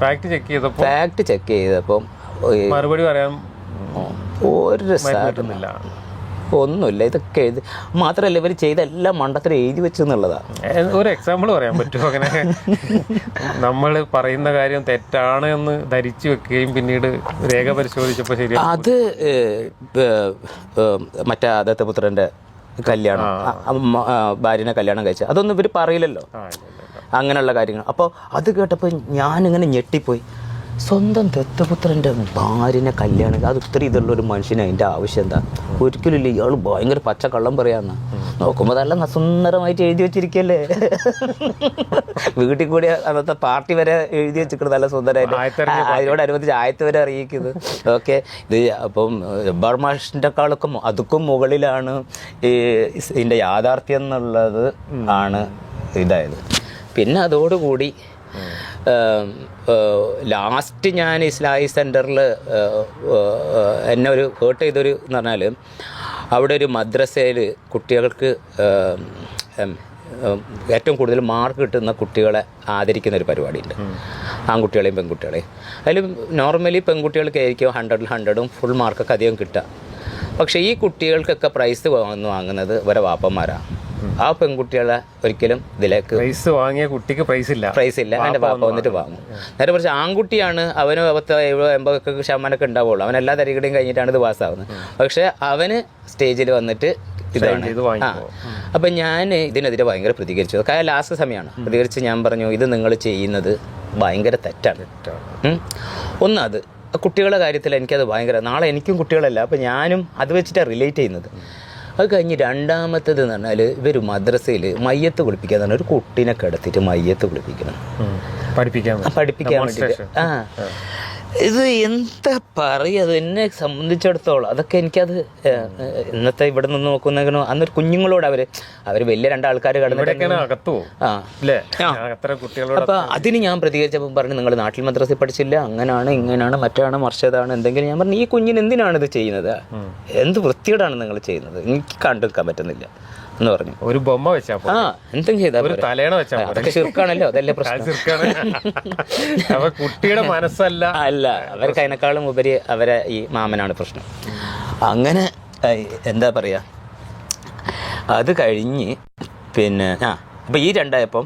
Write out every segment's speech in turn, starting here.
Fact check ചെയ്തപ്പോ fact check ചെയ്തപ്പം മറുപടി പറയാൻ ഒരു പറ്റുന്നില്ല ഒന്നുമില്ല ഇതൊക്കെ എഴുതി. മാത്രല്ല ഇവർ ചെയ്ത എല്ലാം മണ്ടത്തിൽ എഴുതി വെച്ചു എന്നുള്ളതാണ് ഒരു എക്സാമ്പിൾ പറയാൻ പറ്റുമോ അങ്ങനെ? നമ്മൾ പറയുന്ന കാര്യം തെറ്റാണ് എന്ന് ധരിച്ചു വെക്കുകയും പിന്നീട് രേഖ പരിശോധിച്ചപ്പോൾ ശരി അത് മറ്റേ പുത്രന്റെ കല്യാണം. ഭാര്യനെ കല്യാണം കഴിച്ച അതൊന്നും ഇവർ പറയില്ലല്ലോ. അങ്ങനെയുള്ള കാര്യങ്ങൾ. അപ്പോൾ അത് കേട്ടപ്പോൾ ഞാനിങ്ങനെ ഞെട്ടിപ്പോയി. സ്വന്തം ദത്തപുത്രന്റെ ഭാര്യനെ കല്യാണം അത് ഇത്ര ഇതുള്ള ഒരു മനുഷ്യന് അതിന്റെ ആവശ്യം എന്താ? ഒരിക്കലും ഇല്ല ഇയാൾ ഭയങ്കര പച്ച കള്ളം പറയാന്ന്. നോക്കുമ്പോൾ നല്ല സുന്ദരമായിട്ട് എഴുതി വെച്ചിരിക്കല്ലേ? വീട്ടിൽ കൂടി അന്നത്തെ പാർട്ടി വരെ എഴുതി വെച്ചിരിക്കുന്നത് നല്ല സുന്ദരമായിട്ട് അതിനോടനുബന്ധിച്ച് ആയത്ത് വരെ അറിയിക്കുന്നത്. ഓക്കെ. ഇത് അപ്പം ജബ്ബാർ മാഷിന്റെക്കാളൊക്കെ അതുക്കും മുകളിലാണ് ഈ ഇതിന്റെ യാഥാർത്ഥ്യം എന്നുള്ളത് ആണ് ഇതായത്. പിന്നെ അതോടുകൂടി ലാസ്റ്റ് ഞാൻ ഇസ്ലായി സെന്ററിൽ എന്നെ ഒരു ഹേർട്ട് ചെയ്തൊരു എന്ന് പറഞ്ഞാൽ അവിടെ ഒരു മദ്രസയിൽ കുട്ടികൾക്ക് ഏറ്റവും കൂടുതൽ മാർക്ക് കിട്ടുന്ന കുട്ടികളെ ആദരിക്കുന്ന ഒരു പരിപാടിയുണ്ട്. ആൺകുട്ടികളെയും പെൺകുട്ടികളെയും. അതിൽ നോർമലി പെൺകുട്ടികൾക്ക് ആയിരിക്കും ഹൺഡ്രഡിൽ ഹൺഡ്രഡും ഫുൾ മാർക്കൊക്കെ അധികം കിട്ടുക. പക്ഷേ ഈ കുട്ടികൾക്കൊക്കെ പ്രൈസ് വന്ന് വാങ്ങുന്നത് ഇവരെ വാപ്പന്മാരാണ് ആ പെൺകുട്ടികളെ ഒരിക്കലും ഇതിലേക്ക് പ്രൈസ് വാങ്ങിയ കുട്ടിക്ക് പ്രൈസ് ഇല്ല. പ്രൈസ് ഇല്ല. എന്റെ പാപ്പ വന്നിട്ട് വാങ്ങും. നേരെ കുറച്ച് ആൺകുട്ടിയാണ് അവന് പത്ത് എഴുപത് എൺപതൊക്കെ ശതമാനമൊക്കെ ഉണ്ടാവുള്ളൂ. അവൻ എല്ലാ തരികടയും കഴിഞ്ഞിട്ടാണ് ഇത് പാസ്സാവുന്നത്. പക്ഷേ അവന് സ്റ്റേജിൽ വന്നിട്ട് ഇതാണ്. ആ. അപ്പം ഞാൻ ഇതിനെതിരെ ഭയങ്കര പ്രതികരിച്ചു. കാര്യം ലാസ്റ്റ് സമയമാണ്. പ്രതികരിച്ച് ഞാൻ പറഞ്ഞു ഇത് നിങ്ങൾ ചെയ്യുന്നത് ഭയങ്കര തെറ്റാണ്. ഒന്ന് അത്. കുട്ടികളുടെ കാര്യത്തിൽ എനിക്കത് ഭയങ്കര നാളെ എനിക്കും കുട്ടികളല്ല. അപ്പം ഞാനും അത് വെച്ചിട്ടാണ് റിലേറ്റ് ചെയ്യുന്നത്. അത് കഴിഞ്ഞ് രണ്ടാമത്തേത് എന്ന് പറഞ്ഞാൽ ഇവർ മദ്രസയിൽ മയ്യത്ത് കുളിപ്പിക്കുക എന്ന് പറഞ്ഞാൽ ഒരു കുട്ടീനെ കിടത്തിയിട്ട് മയ്യത്ത് കുളിപ്പിക്കണം. പഠിപ്പിക്കാൻ പഠിപ്പിക്കാൻ വേണ്ടിയിട്ട്. ആ. ഇത് എന്താ പറയുക അത് എന്നെ സംബന്ധിച്ചിടത്തോളം അതൊക്കെ എനിക്കത് ഇന്നത്തെ ഇവിടെ നിന്ന് നോക്കുന്ന അന്നൊരു കുഞ്ഞുങ്ങളോട് അവർ അവർ വലിയ രണ്ടാൾക്കാർ കടന്നു അപ്പൊ അതിന് ഞാൻ പ്രതികരിച്ചപ്പോൾ പറഞ്ഞു നിങ്ങൾ നാട്ടിൽ മദ്രസയിൽ പഠിച്ചില്ല അങ്ങനാണ് ഇങ്ങനെയാണ് മറ്റാണ് മർഷതാണ് എന്തെങ്കിലും ഞാൻ പറഞ്ഞു ഈ കുഞ്ഞിന് എന്തിനാണ് ഇത് ചെയ്യുന്നത് എന്ത് വൃത്തിയോടാണ് നിങ്ങൾ ചെയ്യുന്നത്? എനിക്ക് കണ്ടെടുക്കാൻ പറ്റുന്നില്ല. എന്ന് പറഞ്ഞു. ഒരു ബൊമ്മ വെച്ചാ ആ എന്തെങ്കിലും ചെയ്താൽ ഒരു തലേണ വെച്ചാ. അതൊക്കെ ചെറുക്കാണല്ലോ അതല്ലേ പ്രശ്നം. അപ്പൊ കുട്ടിയുടെ മനസ്സല്ല. അല്ല അവർക്ക് അതിനേക്കാളും ഉപരി അവരെ ഈ മാമനാണ് പ്രശ്നം. അങ്ങനെ എന്താ പറയുക അത് കഴിഞ്ഞ് പിന്നെ ആ അപ്പോൾ ഈ രണ്ടായപ്പം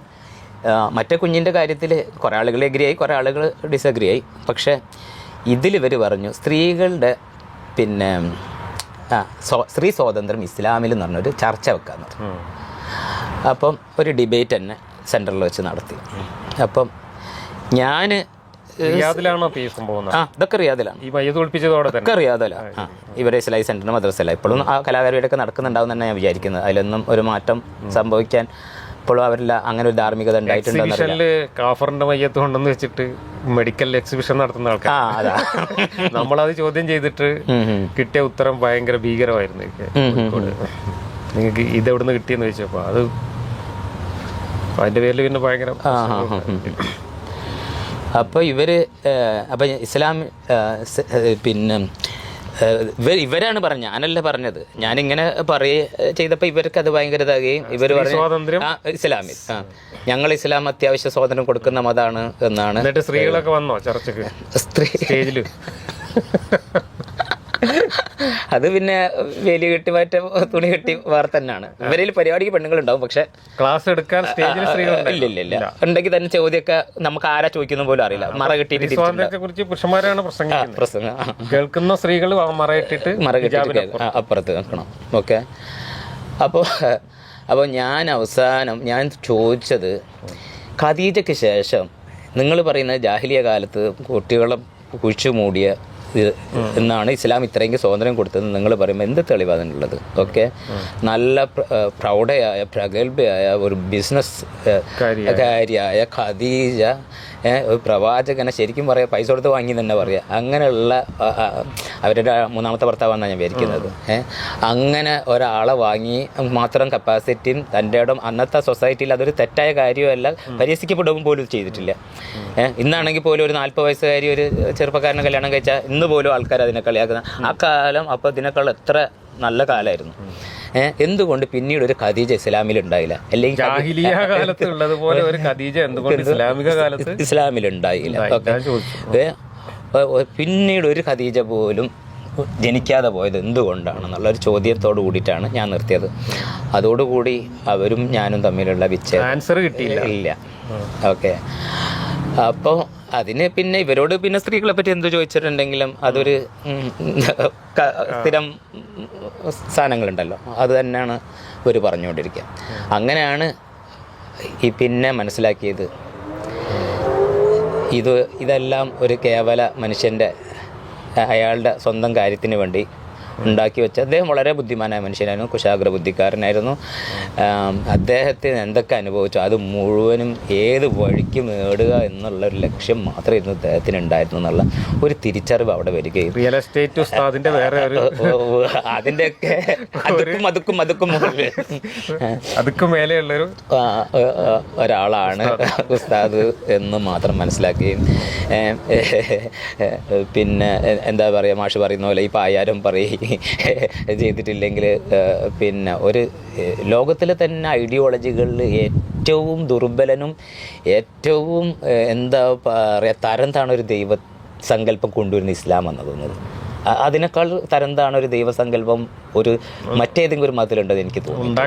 മറ്റേ കുഞ്ഞിന്റെ കാര്യത്തിൽ കുറേ ആളുകൾ എഗ്രി ആയി കുറേ ആളുകൾ ഡിസഗ്രി ആയി. പക്ഷേ ഇതിലിവർ പറഞ്ഞു സ്ത്രീകളുടെ പിന്നെ സ്ത്രീ സ്വാതന്ത്ര്യം ഇസ്ലാമിൽ എന്ന് പറഞ്ഞൊരു ചർച്ച വെക്കാന്ന് പറഞ്ഞു. അപ്പം ഒരു ഡിബേറ്റ് തന്നെ സെന്ററിൽ വെച്ച് നടത്തി. അപ്പം ഞാൻ റിയാദിലാണോ ഇപ്പൊ ഈ സംഭവം ആ ഇതൊക്കെ റിയാദിലാണ്. ഈ ഒളിപ്പിച്ചതോടെ ഒക്കെ ആ ഇവരെ ഇസ്ലായി സെന്ററിന് മദ്രസല്ല ഇപ്പോഴും ആ കലാകാരിയുടെയൊക്കെ നടക്കുന്നുണ്ടാവും തന്നെ ഞാൻ വിചാരിക്കുന്നത്. അതിലൊന്നും ഒരു മാറ്റം സംഭവിക്കാൻ ഇപ്പോഴും അവരില്ല അങ്ങനെ ഒരു ധാർമ്മികത എക്സിബിഷനിൽ കാഫറിന്റെ മയ്യത്ത് കൊണ്ടെന്ന് വെച്ചിട്ട് മെഡിക്കൽ എക്സിബിഷൻ നടത്തുന്ന ആൾക്കാർ ആ അതാ. നമ്മളത് ചോദ്യം ചെയ്തിട്ട്. കിട്ടിയ ഉത്തരം ഭയങ്കര ഭീകരമായിരുന്നു. നിങ്ങൾക്ക് ഇതെവിടുന്ന് കിട്ടിയെന്ന് ചോദിച്ചപ്പോ അത് അതിന്റെ പേരിൽ പിന്നെ ഭയങ്കര അപ്പോൾ ഇവർ അപ്പം ഇസ്ലാം പിന്നെ ഇവരാണ് പറഞ്ഞത് ഞാനല്ല പറഞ്ഞത്. ഞാനിങ്ങനെ പറയ ചെയ്തപ്പോൾ ഇവർക്ക് അത് ഭയങ്കര ഇതാകുകയും ഇവർ പറഞ്ഞു സ്വാതന്ത്ര്യം? ഇസ്ലാമിൽ ഞങ്ങൾ ഇസ്ലാം അത്യാവശ്യ സ്വാതന്ത്ര്യം കൊടുക്കുന്ന മതാണ് എന്നാണ് സ്ത്രീകളൊക്കെ വന്നോ ചർച്ചക്ക്? സ്ത്രീ അത് പിന്നെ വേലി കെട്ടി മാറ്റ തുണി കെട്ടി വേറെ തന്നെയാണ്. ഇവരിൽ പരിപാടിക്ക് പെണ്ണുങ്ങളുണ്ടാവും പക്ഷെ ക്ലാസ് എടുക്കാൻ സ്റ്റേജിൽ സ്ത്രീകൾ ഇല്ല ഇല്ല ഇല്ല. ഉണ്ടെങ്കിൽ തന്നെ ചോദ്യമൊക്കെ നമുക്ക് ആരാ ചോദിക്കുന്ന പോലും അറിയില്ല. മറ കെട്ടിയിട്ട് കുറിച്ച് പുരുഷന്മാരാണ് പ്രസംഗം കേൾക്കുന്ന സ്ത്രീകൾ മറ കെട്ടിയിട്ട് മറ ആ, അപ്പുറത്ത്. നിൽക്കണം ഓക്കെ. അപ്പോൾ അപ്പോൾ ഞാൻ അവസാനം ഞാൻ ചോദിച്ചത് ഖദീജയ്ക്ക് ശേഷം നിങ്ങൾ പറയുന്ന ജാഹിലിയ കാലത്ത് കുട്ടികളെ കുഴിച്ചു മൂടിയ എന്നാണ് ഇസ്ലാം ഇത്രയെങ്കിലും സ്വാതന്ത്ര്യം കൊടുത്തത്. നിങ്ങൾ പറയുമ്പോൾ എന്ത് തെളിവാണ് അതിനുള്ളത്? ഓക്കെ? നല്ല പ്രൗഢയായ പ്രഗത്ഭയായ ഒരു ബിസിനസ് കാര്യായ. കാര്യായ ഖദീജ ഒരു പ്രവാചകനെ ശരിക്കും പറയാം പൈസ കൊടുത്ത് വാങ്ങി തന്നെ പറയാം. അങ്ങനെയുള്ള അവരുടെ മൂന്നാമത്തെ ഭർത്താവാണെന്നാണ് ഞാൻ വിചാരിക്കുന്നത് അങ്ങനെ ഒരാളെ വാങ്ങി മാത്രം കപ്പാസിറ്റിയും തന്റെ ഇടം അന്നത്തെ സൊസൈറ്റിയിൽ അതൊരു തെറ്റായ കാര്യമല്ല പരിഹസിക്കപ്പെടും പോലും ചെയ്തിട്ടില്ല. ഇന്നാണെങ്കിൽ പോലും ഒരു നാൽപ്പത് വയസ്സുകാരി ഒരു ചെറുപ്പക്കാരനെ കല്യാണം കഴിച്ചാൽ ഇന്ന് പോലും ആൾക്കാർ അതിനെ കളിയാക്കുന്ന ആ കാലം അപ്പോൾ ഇതിനേക്കാൾ എത്ര നല്ല കാലമായിരുന്നു. എന്തുകൊണ്ട് പിന്നീട് ഒരു ഖദീജ ഇസ്ലാമിൽ ഉണ്ടായില്ല. അല്ലെങ്കിൽ ഇസ്ലാമിൽ ഉണ്ടായില്ല പിന്നീട് ഒരു ഖദീജ പോലും ജനിക്കാതെ പോയത് എന്തുകൊണ്ടാണെന്നുള്ള ഒരു ചോദ്യത്തോട് കൂടിയിട്ടാണ് ഞാൻ നിർത്തിയത്. അതോടുകൂടി അവരും ഞാനും തമ്മിലുള്ള വിച്ഛേദം ആൻസർ കിട്ടിയില്ല. ഇല്ല. ഓക്കെ. അപ്പോൾ അതിന് പിന്നെ ഇവരോട് പിന്നെ സ്ത്രീകളെ പറ്റി എന്ത് ചോദിച്ചിട്ടുണ്ടെങ്കിലും അതൊരു സ്ഥിരം സാധനങ്ങളുണ്ടല്ലോ. അത് തന്നെയാണ് ഇവർ പറഞ്ഞുകൊണ്ടിരിക്കുക. അങ്ങനെയാണ് ഈ പിന്നെ മനസ്സിലാക്കിയത്. ഇത് ഇതെല്ലാം ഒരു കേവല മനുഷ്യന്റെ അയാളുടെ സ്വന്തം കാര്യത്തിന് വേണ്ടി ഉണ്ടാക്കി വെച്ച അദ്ദേഹം വളരെ ബുദ്ധിമാനായ മനുഷ്യനായിരുന്നു കുശാഗ്ര ബുദ്ധിക്കാരനായിരുന്നു അദ്ദേഹത്തിന് എന്തൊക്കെ അനുഭവിച്ചു? അത് മുഴുവനും ഏത് വഴിക്ക് നേടുക എന്നുള്ള ഒരു ലക്ഷ്യം മാത്രമേ മാത്രമായിരുന്നു അദ്ദേഹത്തിന് ഉണ്ടായിരുന്നു എന്നുള്ള ഒരു തിരിച്ചറിവ് അവിടെ വരികയും. റിയൽ എസ്റ്റേറ്റ് ഉസ്താദിന്റെ വേറെ ഒരു അതിന്റെയൊക്കെ അതുക്കും അതുക്കും അതുക്കും അതുക്ക് മേലെയുള്ളൊരു ഒരാളാണ് ഉസ്താദ്. എന്ന് മാത്രം മനസ്സിലാക്കുകയും. പിന്നെ എന്താ പറയുക മാഷ് പറയുന്ന പോലെ ഈ പായാരം പറയുകയും. ചെയ്തിട്ടില്ലെങ്കിൽ പിന്നെ ഒരു ലോകത്തിലെ തന്നെ ഐഡിയോളജികളിൽ ഏറ്റവും ദുർബലനും ഏറ്റവും എന്താ പറയുക തരം താണ ഒരു ദൈവ സങ്കല്പം കൊണ്ടുവരുന്ന ഇസ്ലാം എന്ന് തോന്നുന്നത്. അതിനേക്കാൾ തരം താണ ഒരു ദൈവസങ്കല്പം ഒരു മറ്റേതെങ്കിലും ഒരു മതത്തിലുണ്ടെന്ന് എനിക്ക് തോന്നുന്നു.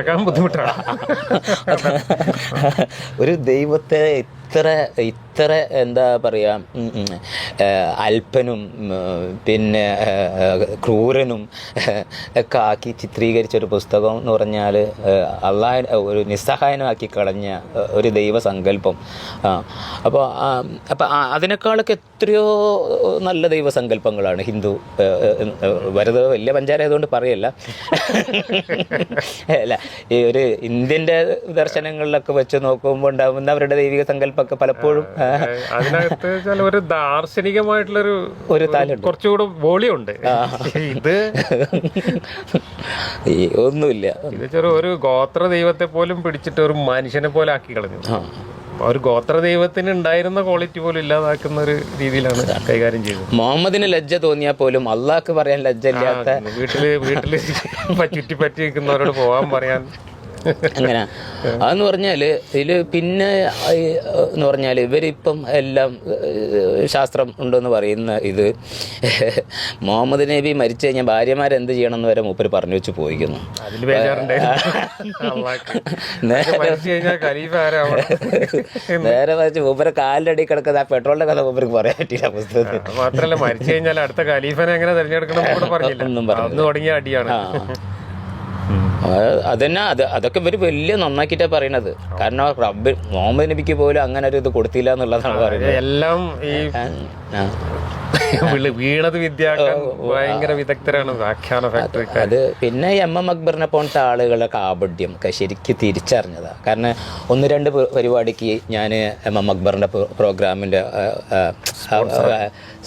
ഒരു ദൈവത്തെ ഇത്ര ഇത്ര എന്താ പറയുക അല്പനും പിന്നെ ക്രൂരനും ഒക്കെ ആക്കി ചിത്രീകരിച്ച ഒരു പുസ്തകം എന്ന് പറഞ്ഞാൽ അള്ളാഹ ഒരു നിസ്സഹായനാക്കി കളഞ്ഞ ഒരു ദൈവസങ്കല്പം. അപ്പോൾ അപ്പോൾ അതിനേക്കാളൊക്കെ എത്രയോ നല്ല ദൈവസങ്കല്പങ്ങളാണ് ഹിന്ദു വരത് വലിയ പഞ്ചാര പഞ്ചായതുകൊണ്ട് പറയല്ല. അല്ല ഈ ഒരു ഇന്ത്യന്റെ ദർശനങ്ങളിലൊക്കെ വെച്ച് നോക്കുമ്പോൾ ഉണ്ടാകുന്ന അവരുടെ ദൈവിക സങ്കല്പമൊക്കെ പലപ്പോഴും അതിനകത്ത് ഒരു ദാർശനികമായിട്ടുള്ളൊരു ഒരു താലുണ്ട്. കുറച്ചുകൂടെ വോളിയുണ്ട്. ഇത് ഒന്നുമില്ല. ഇത് ചെറു ഒരു ഗോത്ര ദൈവത്തെ പോലും പിടിച്ചിട്ട് ഒരു മനുഷ്യനെ പോലെ ആക്കി കളഞ്ഞു. ഒരു ഗോത്ര ദൈവത്തിന് ഉണ്ടായിരുന്ന ക്വാളിറ്റി പോലും ഇല്ലാതാക്കുന്ന ഒരു രീതിയിലാണ് കൈകാര്യം ചെയ്തത്. മുഹമ്മദിന് ലജ്ജ തോന്നിയാൽ പോലും അള്ളാഹ്ക്ക് പറയാൻ ലജ്ജ ഇല്ലാത്ത വീട്ടിൽ വീട്ടിൽ ചുറ്റിപ്പറ്റി നിൽക്കുന്നവരോട് പോകാൻ പറയാൻ അങ്ങനെ. അതെന്ന് പറഞ്ഞാൽ ഇതിൽ പിന്നെ എന്ന് പറഞ്ഞാൽ ഇവരിപ്പം എല്ലാം ശാസ്ത്രം ഉണ്ടെന്ന് പറയുന്ന ഇത് മുഹമ്മദ് നബി മരിച്ചു കഴിഞ്ഞാൽ ഭാര്യമാരെന്ത് ചെയ്യണം എന്ന് വരെ മൂപ്പര് പറഞ്ഞു വെച്ച് പോയിക്കുന്നു. നേരെ മറിച്ച് മൂപ്പരെ കാലിന്റെ അടി കിടക്കുന്ന ആ പെട്രോളിന്റെ കഥ മൂപ്പർക്ക് പറയാൻ പറ്റില്ല പുസ്തകത്തിൽ. മാത്രമല്ല മാത്രല്ല മരിച്ചു കഴിഞ്ഞാൽ അടുത്ത ഖലീഫനെ എങ്ങനെ തിരഞ്ഞെടുക്കണം ഒന്നും തുടങ്ങിയ അടിയാണ്. അതന്നെ അത് അതൊക്കെ ഇവർ വലിയ നന്നാക്കിയിട്ടാണ് പറയണത്. കാരണം റബ്ബ് മുഹമ്മദ് നബിക്ക് പോലും അങ്ങനെ ഒരു ഇത് കൊടുത്തില്ല എന്നുള്ളതാണ് പറയുന്നത്. എല്ലാം ഈ വീണത് ഭയങ്കര വിദഗ്ധരാണ് വ്യാഖ്യാന ഫാക്ടറി അത് പിന്നെ എം എം അക്ബറിനെ പോലത്തെ ആളുകളെ കാപഡ്യം ഒക്കെ ശരിക്കും തിരിച്ചറിഞ്ഞതാണ് കാരണം ഒന്ന് രണ്ട് പരിപാടിക്ക് ഞാൻ എം എം അക്ബറിന്റെ പ്രോഗ്രാമിന്റെ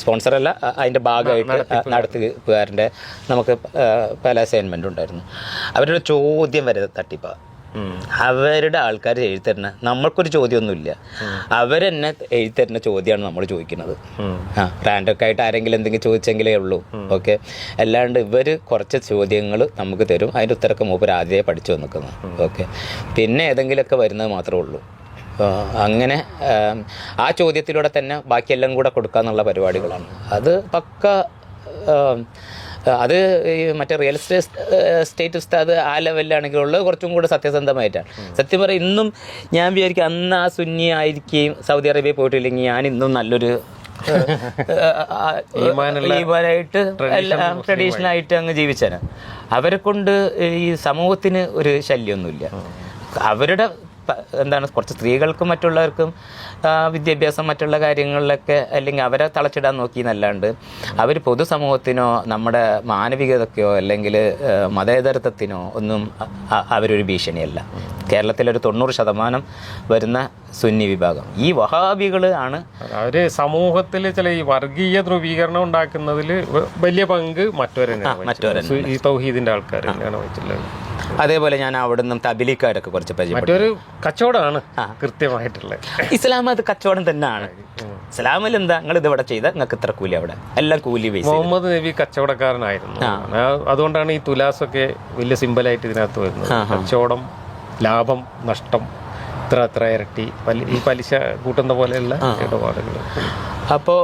സ്പോൺസറല്ല അതിന്റെ അതിന്റെ ഭാഗമായിട്ട് നടത്തുകാരന്റെ നമുക്ക് പല അസൈൻമെന്റ് ഉണ്ടായിരുന്നു. അവരുടെ ചോദ്യം വരെ തട്ടിപ്പാ. അവരുടെ ആൾക്കാർ എഴുത്തരുന്ന നമ്മൾക്കൊരു ചോദ്യമൊന്നുമില്ല. അവരെന്നെ എഴുത്തരുന്ന ചോദ്യമാണ് നമ്മൾ ചോദിക്കുന്നത്. ആ റാൻഡൊക്കെ ആയിട്ട് ആരെങ്കിലും എന്തെങ്കിലും ചോദിച്ചെങ്കിലേ ഉള്ളൂ. ഓക്കെ? അല്ലാണ്ട് ഇവർ കുറച്ച് ചോദ്യങ്ങൾ നമുക്ക് തരും. അതിന്റെ ഉത്തരൊക്കെ മൂപ്പർ ആദ്യമേ പഠിച്ചു നിൽക്കുന്നു ഓക്കെ? പിന്നെ ഏതെങ്കിലുമൊക്കെ വരുന്നത് മാത്രമേ ഉള്ളൂ. അങ്ങനെ ആ ചോദ്യത്തിലൂടെ തന്നെ ബാക്കിയെല്ലാം കൂടെ കൊടുക്കാന്നുള്ള പരിപാടികളാണ്. അത് പക്ക അത് ഈ മറ്റേ റിയൽ എസ്റ്റേറ്റ് സ്റ്റേറ്റ് ഉസ്താദ് ആ ലെവലിലാണെങ്കിൽ ഉള്ളത് കുറച്ചും കൂടെ സത്യസന്ധമായിട്ടാണ്. സത്യം പറയാം ഇന്നും ഞാൻ വിചാരിക്കും അന്ന് ആ സുന്നി ആയിരിക്കുകയും സൗദി അറേബ്യ പോയിട്ടില്ലെങ്കിൽ ഞാൻ ഇന്നും നല്ലൊരു ഈമാനായിട്ട് ട്രഡീഷണൽ ആയിട്ട്. അങ്ങ് ജീവിച്ചാണ് അവരെ കൊണ്ട് ഈ സമൂഹത്തിന് ഒരു ശല്യമൊന്നുമില്ല അവരുടെ എന്താണ് കുറച്ച് സ്ത്രീകൾക്കും മറ്റുള്ളവർക്കും വിദ്യാഭ്യാസം മറ്റുള്ള കാര്യങ്ങളിലൊക്കെ അല്ലെങ്കിൽ അവരെ തളച്ചിടാൻ നോക്കി എന്നല്ലാണ്ട് അവർ പൊതുസമൂഹത്തിനോ നമ്മുടെ മാനവികതയ്ക്കോ അല്ലെങ്കിൽ മതേതരത്വത്തിനോ ഒന്നും അവരൊരു ഭീഷണിയല്ല. കേരളത്തിലൊരു തൊണ്ണൂറ് ശതമാനം വരുന്ന സുന്നി വിഭാഗം. ഈ വഹാബികൾ ആണ് അവർ സമൂഹത്തിൽ ചില ഈ വർഗീയ ധ്രുവീകരണം ഉണ്ടാക്കുന്നതിൽ വലിയ പങ്ക് മറ്റവരെ മറ്റവരെ ഈ തൗഹീദിന്റെ ആൾക്കാർ അതേപോലെ ഞാൻ അവിടെ നിന്നും തബിലിക്കാരൊക്കെ കുറച്ച് പരിചയപ്പെട്ടു. മറ്റൊരു കച്ചവടമാണ് കൃത്യമായിട്ടുള്ളത്. ഇസ്ലാം അത് കച്ചവടം തന്നെയാണ്. ഇസ്ലാമിൽ എന്താ? നിങ്ങൾ ഇത് ഇവിടെ ചെയ്താൽ നിങ്ങൾക്ക് ഇത്ര കൂലി അവിടെ. എല്ലാം കൂലി ബേസ് മുഹമ്മദ് നബി കച്ചവടക്കാരനായിരുന്നു. അതുകൊണ്ടാണ് ഈ തുലാസൊക്കെ വലിയ സിമ്പിളായിട്ട് ഇതിനകത്ത് വരുന്നത്. കച്ചവടം ലാഭം നഷ്ടം ഇത്ര അത്ര ഇരട്ടി ഈ പലിശ കൂട്ടുന്ന പോലെയുള്ള ഇടപാടുകൾ. അപ്പോ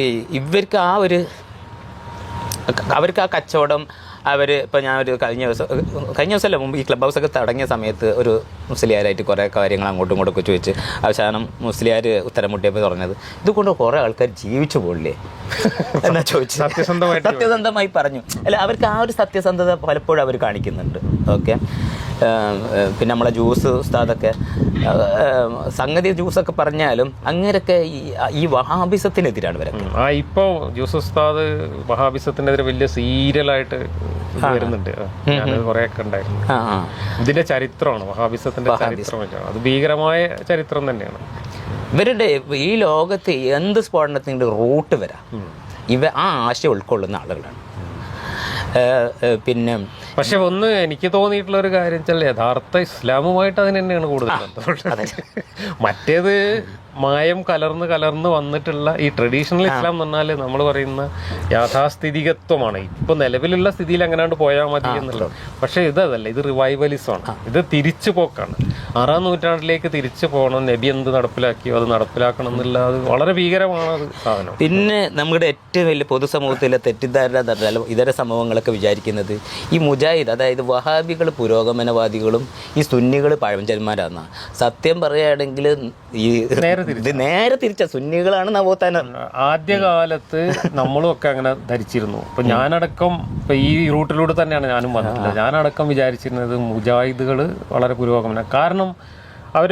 ഈ ഇവർക്ക് ആ ഒരു അവർക്ക് ആ കച്ചവടം അവർ ഇപ്പോൾ ഞാൻ ഒരു കഴിഞ്ഞ ദിവസം കഴിഞ്ഞ ദിവസമല്ല മുമ്പ് ഈ ക്ലബ് ഹൗസൊക്കെ തുടങ്ങിയ സമയത്ത് ഒരു മുസ്ലിയാരായിട്ട് കുറേ കാര്യങ്ങൾ അങ്ങോട്ടും ഇങ്ങോട്ടും ഒക്കെ ചോദിച്ച് അവസാനം മുസ്ലിയാർ ഉത്തരം മുട്ടിയപ്പോൾ പറഞ്ഞത് ഇതുകൊണ്ട് കുറേ ആൾക്കാർ ജീവിച്ചു പോകില്ലേ എന്നാ ചോദിച്ചു. സത്യസന്ധമായി സത്യസന്ധമായി പറഞ്ഞു. അല്ല അവർക്ക് ആ ഒരു സത്യസന്ധത പലപ്പോഴും അവർ കാണിക്കുന്നുണ്ട്. ഓക്കെ? പിന്നെ നമ്മളെ ജ്യൂസ് ഉസ്താദൊക്കെ സംഗതി ജ്യൂസ് സംഗതി ജ്യൂസൊക്കെ പറഞ്ഞാലും അങ്ങനെയൊക്കെ ഈ വഹാബിസത്തിനെതിരാണ് ഇവരൊക്കെ. ആ ഇപ്പോ ജ്യൂസ് ഉസ്താദ് വഹാബിസത്തിനെതിരെ വലിയ സീരിയലായിട്ട് വരുന്നുണ്ട്. കുറെ ഒക്കെ ഉണ്ടായിരുന്നു. ഇതിന്റെ ചരിത്രമാണ് വഹാബിസത്തിന്റെ അത് ഭീകരമായ ചരിത്രം തന്നെയാണ്. ഇവരുടെ ഈ ലോകത്ത് എന്ത് സ്ഫോടനത്തിന്റെ റൂട്ട് വരാം? ഇവ ആ ആശയം ഉൾക്കൊള്ളുന്ന ആളുകളാണ്. പിന്നെ പക്ഷെ ഒന്ന് എനിക്ക് തോന്നിയിട്ടുള്ള ഒരു കാര്യം വെച്ചാൽ യഥാർത്ഥ ഇസ്ലാമുമായിട്ട് അതിന് തന്നെയാണ് കൂടുതൽ മറ്റേത് മായം കലർന്ന് കലർന്ന് വന്നിട്ടുള്ള ഈ ട്രഡീഷണൽ ഇസ്ലാം എന്ന് പറഞ്ഞാൽ നമ്മൾ പറയുന്ന യാഥാസ്ഥിതികത്വമാണ്. ഇപ്പൊ നിലവിലുള്ള സ്ഥിതിയിൽ അങ്ങനെയാണ്ട് പോയാൽ മതി എന്നുള്ളത്. പക്ഷെ ഇതല്ല ഇത് റിവൈവലിസമാണ് ഇത് തിരിച്ചു പോക്കാണ്. ആറാം നൂറ്റാണ്ടിലേക്ക് തിരിച്ചു പോകണം. നബി എന്ത് നടപ്പിലാക്കിയോ അത് നടപ്പിലാക്കണം എന്നുള്ള അത് വളരെ ഭീകരമാണ് അത് സാധനം. പിന്നെ നമ്മുടെ ഏറ്റവും വലിയ പൊതുസമൂഹത്തിലെ തെറ്റിദ്ധാരണ എന്ന് പറഞ്ഞാൽ ഇതര സംഭവങ്ങളൊക്കെ വിചാരിക്കുന്നത് ഈ മുജാഹിദ് അതായത് വഹാബികൾ പുരോഗമനവാദികളും ഈ സുന്നികൾ പഴഞ്ചന്മാരാണ്. സത്യം പറയുകയാണെങ്കിൽ ഈ ഇത് നേരെ തിരിച്ച. സുന്നികളാണ് നവോത്ഥാനം. ആദ്യകാലത്ത് നമ്മളും ഒക്കെ അങ്ങനെ ധരിച്ചിരുന്നു. ഇപ്പൊ ഞാനടക്കം ഇപ്പൊ ഈ റൂട്ടിലൂടെ തന്നെയാണ് ഞാനും വന്നിട്ടുള്ളത്. ഞാനടക്കം വിചാരിച്ചിരുന്നത് മുജാഹിദുകൾ വളരെ പുരോഗമനം കാരണം അവർ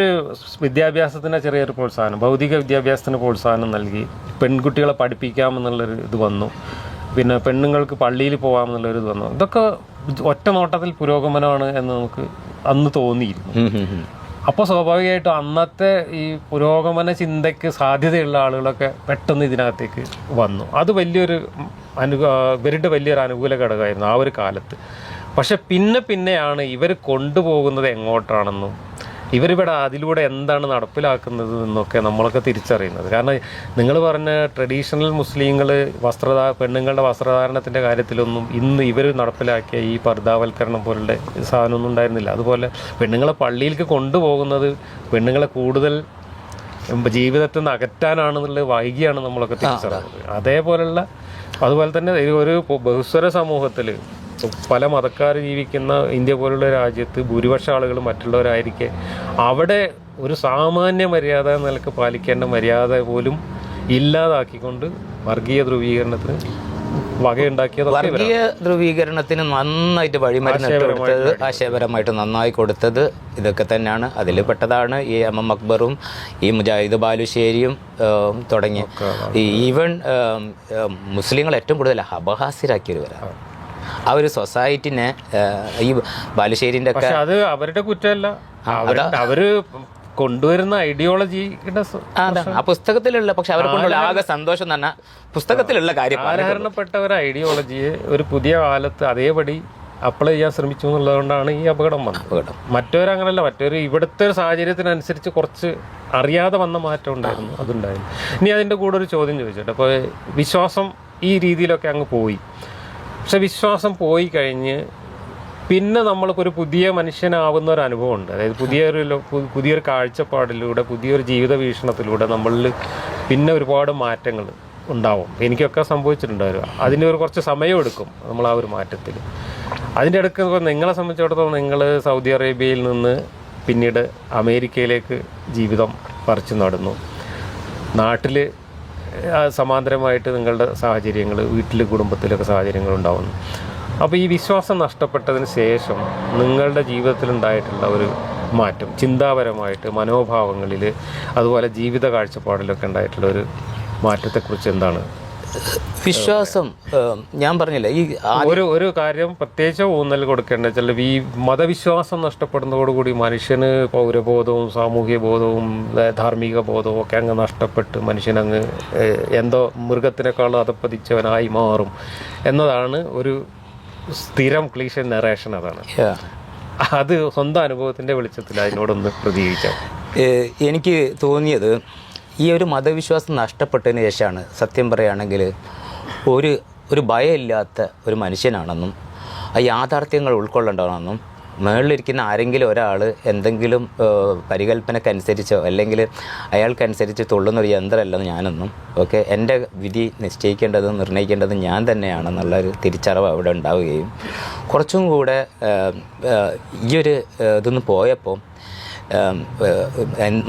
വിദ്യാഭ്യാസത്തിന് ചെറിയൊരു പ്രോത്സാഹനം ഭൗതിക വിദ്യാഭ്യാസത്തിന് പ്രോത്സാഹനം നൽകി പെൺകുട്ടികളെ പഠിപ്പിക്കാമെന്നുള്ളൊരു ഇത് വന്നു. പിന്നെ പെണ്ണുങ്ങൾക്ക് പള്ളിയിൽ പോകാമെന്നുള്ളൊരു ഇത് വന്നു. ഇതൊക്കെ ഒറ്റ നോട്ടത്തിൽ പുരോഗമനമാണ് എന്ന് നമുക്ക് അന്ന് തോന്നിയിരുന്നു. അപ്പോൾ സ്വാഭാവികമായിട്ടും അന്നത്തെ ഈ പുരോഗമന ചിന്തയ്ക്ക് സാധ്യതയുള്ള ആളുകളൊക്കെ പെട്ടെന്ന് ഇതിനകത്തേക്ക് വന്നു. അത് വലിയൊരു അനു ഇവരുടെ വലിയൊരു അനുകൂല ഘടകമായിരുന്നു ആ ഒരു കാലത്ത്. പക്ഷെ പിന്നെ പിന്നെയാണ് ഇവർ കൊണ്ടുപോകുന്നത് എങ്ങോട്ടാണെന്നും ഇവരിവിടെ അതിലൂടെ എന്താണ് നടപ്പിലാക്കുന്നത് എന്നൊക്കെ നമ്മളൊക്കെ തിരിച്ചറിയുന്നത്. കാരണം നിങ്ങൾ പറഞ്ഞ ട്രഡീഷണൽ മുസ്ലിങ്ങൾ വസ്ത്രധാ പെണ്ണുങ്ങളുടെ വസ്ത്രധാരണത്തിന്റെ കാര്യത്തിലൊന്നും ഇന്ന് ഇവർ നടപ്പിലാക്കിയ ഈ പർദ്ദാവൽക്കരണം പോലുള്ള സാധനമൊന്നും ഉണ്ടായിരുന്നില്ല. അതുപോലെ പെണ്ണുങ്ങളെ പള്ളിയിലേക്ക് കൊണ്ടുപോകുന്നത് പെണ്ണുങ്ങളെ കൂടുതൽ ജീവിതത്തിൽ നിന്ന് അകറ്റാനാണെന്നുള്ളത് വൈകിയാണ് നമ്മളൊക്കെ തിരിച്ചറിയുന്നത്. അതേപോലുള്ള അതുപോലെ തന്നെ ഒരു ബഹുസ്വര സമൂഹത്തിൽ പല മതക്കാർ ജീവിക്കുന്ന ഇന്ത്യ പോലുള്ള രാജ്യത്ത് ഭൂരിപക്ഷ ആളുകൾ മറ്റുള്ളവരായിരിക്കെ. അവിടെ ഒരു സാമാന്യ മര്യാദ എന്ന നിലയ്ക്ക് പാലിക്കേണ്ട മര്യാദ പോലും ഇല്ലാതാക്കിക്കൊണ്ട് വർഗീയ ധ്രുവീകരണത്തിന് വർഗീയ ധ്രുവീകരണത്തിന് നന്നായിട്ട് വഴിമരുന്നിട്ട് കൊടുത്തത് ആശയപരമായിട്ട് നന്നായി കൊടുത്തത് ഇതൊക്കെ തന്നെയാണ്. അതിൽ പെട്ടതാണ് ഈ എം എം അക്ബറും ഈ മുജാഹിദ് ബാലുശ്ശേരിയും തുടങ്ങി ഈവൻ മുസ്ലിങ്ങൾ ഏറ്റവും കൂടുതൽ അപഹാസ്യരാക്കിയവരാണ് ആ ഒരു സൊസൈറ്റിനെ ഈ ബാലുശ്ശേരിന്റെ ഒക്കെ അത് അവരുടെ കുറ്റമല്ല. അവർ കൊണ്ടുവരുന്ന ഐഡിയോളജി ആ, പുസ്തകത്തിലുള്ള പക്ഷെ അവരെ കൊണ്ടുള്ള ആകെ സന്തോഷം എന്ന് പറഞ്ഞാൽ പുസ്തകത്തിലുള്ള കാര്യം. സാധാരണപ്പെട്ട ഒരു ഐഡിയോളജിയെ ഒരു പുതിയ കാലത്ത് അതേപടി അപ്ലൈ ചെയ്യാൻ ശ്രമിച്ചു എന്നുള്ളതുകൊണ്ടാണ് ഈ അപകടം വന്നത്. അപകടം. മറ്റവരങ്ങനല്ല മറ്റൊരു ഇവിടുത്തെ ഒരു സാഹചര്യത്തിനനുസരിച്ച് കുറച്ച് അറിയാതെ വന്ന മാറ്റം ഉണ്ടായിരുന്നു അതുണ്ടായിരുന്നു. ഇനി അതിന്റെ കൂടെ ഒരു ചോദ്യം ചോദിച്ചോട്ടെ അപ്പോൾ വിശ്വാസം ഈ രീതിയിലൊക്കെ അങ്ങ് പോയി. പക്ഷെ വിശ്വാസം പോയി കഴിഞ്ഞ് പിന്നെ നമ്മൾക്കൊരു പുതിയ മനുഷ്യനാവുന്ന ഒരു അനുഭവമുണ്ട്. അതായത് പുതിയൊരു പുതിയൊരു കാഴ്ചപ്പാടിലൂടെ പുതിയൊരു ജീവിത വീക്ഷണത്തിലൂടെ നമ്മളിൽ പിന്നെ ഒരുപാട് മാറ്റങ്ങൾ ഉണ്ടാവും. എനിക്കൊക്കെ സംഭവിച്ചിട്ടുണ്ട് അതിന് ഒരു കുറച്ച് സമയമെടുക്കും നമ്മൾ ആ ഒരു മാറ്റത്തിൽ. അതിന്റെ ഇടയ്ക്ക് നിങ്ങളെ സംബന്ധിച്ചിടത്തോളം നിങ്ങൾ സൗദി അറേബ്യയിൽ നിന്ന് പിന്നീട് അമേരിക്കയിലേക്ക് ജീവിതം പറിച്ചു നടന്നു. നാട്ടിൽ സമാന്തരമായിട്ട് നിങ്ങളുടെ സാഹചര്യങ്ങൾ വീട്ടിൽ കുടുംബത്തിലൊക്കെ സാഹചര്യങ്ങൾ ഉണ്ടാവുന്നു അപ്പോൾ ഈ വിശ്വാസം നഷ്ടപ്പെട്ടതിന് ശേഷം നിങ്ങളുടെ ജീവിതത്തിലുണ്ടായിട്ടുള്ള ഒരു മാറ്റം ചിന്താപരമായിട്ട് മനോഭാവങ്ങളിൽ അതുപോലെ ജീവിത കാഴ്ചപ്പാടിലൊക്കെ ഉണ്ടായിട്ടുള്ള ഒരു മാറ്റത്തെക്കുറിച്ച് എന്താണ് വിശ്വാസം. ഞാൻ പറഞ്ഞില്ല ഈ ഒരു ഒരു കാര്യം പ്രത്യേകിച്ച് ഊന്നൽ കൊടുക്കേണ്ട വെച്ചാൽ ഈ മതവിശ്വാസം നഷ്ടപ്പെടുന്നതോടുകൂടി മനുഷ്യന് പൗരബോധവും സാമൂഹ്യ ബോധവും ധാർമ്മിക ബോധവും ഒക്കെ അങ്ങ് നഷ്ടപ്പെട്ട് മനുഷ്യനങ്ങ് എന്തോ മൃഗത്തിനേക്കാൾ അതപ്പതിച്ചവനായി മാറും എന്നതാണ് ഒരു സ്ഥിരം ക്ലീഷൻ നറേഷൻ അതാണ്. അത് സ്വന്തം അനുഭവത്തിന്റെ വെളിച്ചത്തിൽ അതിനോടൊന്ന് പ്രതികരിക്കാം. എനിക്ക് തോന്നിയത് ഈ ഒരു മതവിശ്വാസം നഷ്ടപ്പെട്ടതിന് ശേഷമാണ് സത്യം പറയുകയാണെങ്കിൽ ഒരു ഒരു ഭയമില്ലാത്ത ഒരു മനുഷ്യനാണെന്നും ആ യാഥാർത്ഥ്യങ്ങൾ ഉൾക്കൊള്ളേണ്ടതാണെന്നും മുകളിലിരിക്കുന്ന ആരെങ്കിലും ഒരാൾ എന്തെങ്കിലും പരികല്പനക്കനുസരിച്ചോ അല്ലെങ്കിൽ അയാൾക്കനുസരിച്ച് തുള്ളുന്ന ഒരു യന്ത്രമല്ലെന്ന് ഞാനെന്നും ഓക്കെ എന്റെ വിധി നിശ്ചയിക്കേണ്ടതും നിർണയിക്കേണ്ടതും ഞാൻ തന്നെയാണെന്നുള്ള ഒരു തിരിച്ചറിവ് അവിടെ ഉണ്ടാവുകയും കുറച്ചും കൂടെ ഈ ഒരു ഇതൊന്ന് പോയപ്പോൾ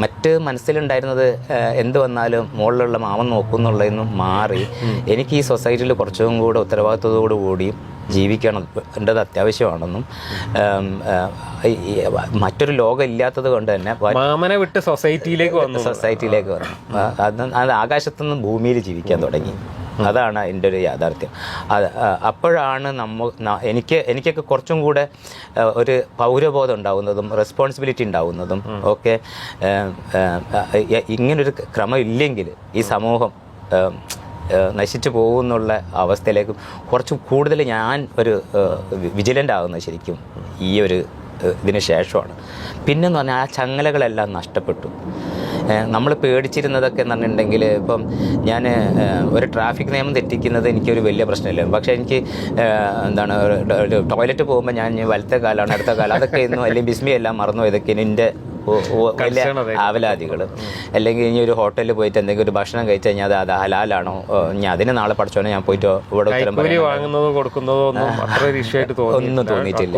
മറ്റ് മനസ്സിലുണ്ടായിരുന്നത് എന്ത് വന്നാലും മുകളിലുള്ള മാമൻ നോക്കുന്നുള്ളതെന്നും മാറി. എനിക്ക് ഈ സൊസൈറ്റിയിൽ കുറച്ചും കൂടെ ഉത്തരവാദിത്വത്തോടു കൂടി ജീവിക്കണം അത്യാവശ്യമാണെന്നും മറ്റൊരു ലോകം ഇല്ലാത്തത് കൊണ്ട് തന്നെ മാമനെ വിട്ട് സൊസൈറ്റിയിലേക്ക് വന്നു. സൊസൈറ്റിയിലേക്ക് വന്നു. അത് ആകാശത്തുനിന്ന് ഭൂമിയിൽ ജീവിക്കാൻ തുടങ്ങി. അതാണ് എന്റെ ഒരു യാഥാർത്ഥ്യം. അത് അപ്പോഴാണ് നമ്മ എനിക്ക് എനിക്കൊക്കെ കുറച്ചും കൂടെ ഒരു പൗരബോധം ഉണ്ടാവുന്നതും റെസ്പോൺസിബിലിറ്റി ഉണ്ടാവുന്നതും ഒക്കെ ഇങ്ങനൊരു ക്രമം ഇല്ലെങ്കിൽ ഈ സമൂഹം നശിച്ചു പോകുന്നുള്ള അവസ്ഥയിലേക്ക് കുറച്ച് കൂടുതൽ ഞാൻ ഒരു വിജിലന്റ് ആകുന്നത് ശരിക്കും ഈ ഒരു ഇതിന് ശേഷമാണ്. പിന്നെന്ന് പറഞ്ഞാൽ ആ ചങ്ങലകളെല്ലാം നഷ്ടപ്പെട്ടു. നമ്മൾ പേടിച്ചിരുന്നതൊക്കെ എന്ന് പറഞ്ഞിട്ടുണ്ടെങ്കിൽ ഇപ്പം ഞാൻ ഒരു ട്രാഫിക് നിയമം തെറ്റിക്കുന്നത് എനിക്കൊരു വലിയ പ്രശ്നമില്ല പക്ഷേ എനിക്ക് എന്താണ് ടോയ്ലറ്റ് പോകുമ്പോൾ ഞാൻ വലത്തെ കാലാണ് അടുത്ത കാലം അതൊക്കെ ഇന്നും അല്ലെങ്കിൽ ബിസ്മി എല്ലാം മറന്നു ഇതൊക്കെ എന്റെ. ആവലാതികൾ അല്ലെങ്കിൽ ഇനി ഒരു ഹോട്ടലിൽ പോയിട്ട് എന്തെങ്കിലും ഒരു ഭക്ഷണം കഴിച്ചു കഴിഞ്ഞാൽ അത് അത് ഹലാലാണോ ഞാൻ അതിന് നാളെ പഠിച്ചോനെ ഞാൻ പോയിട്ട് ഇവിടെ വാങ്ങുന്നതോ കൊടുക്കുന്നതോ ഒന്നും തോന്നിയിട്ടില്ല.